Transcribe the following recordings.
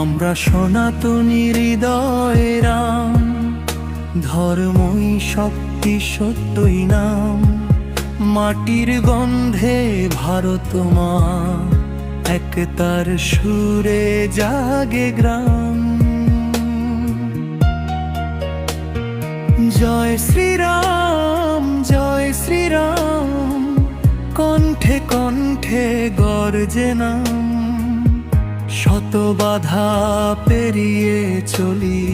আমরা সনাতনী হৃদয় রাম। ধর্মই শক্তি, সত্যই নাম। মাটির গন্ধে ভারত মা। এক তার সুরে জাগে গ্রাম। জয় শ্রীরাম জয় শ্রীরাম। কণ্ঠে কণ্ঠে গর্জে নাম। শত বাধা পেরিয়ে চলি,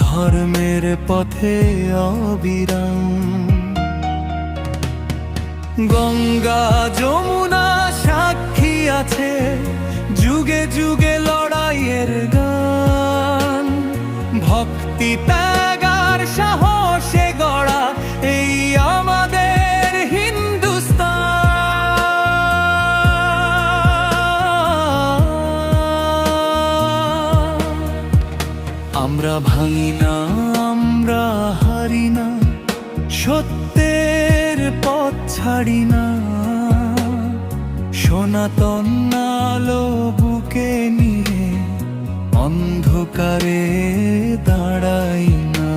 ধর্মের পথে অবিরাম। গঙ্গা যমুনা সাক্ষী আছে, যুগে যুগে লড়াইয়ের গান। ভক্তি আমরা ভাঙি না, আমরা হারি না, সত্যের পথ ছাড়ি না। সনাতন আলো বুকে নিয়ে অন্ধকারে দাঁড়াই না।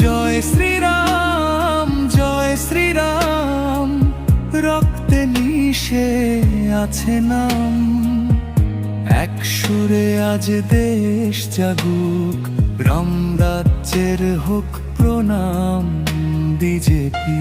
জয় শ্রীরাম জয় শ্রীরাম, রক্তে মিশে আছে নাম। এক সুরে আজ দেশ জাগুক রাম রাজ্যের হোক প্রণাম বিজেপি।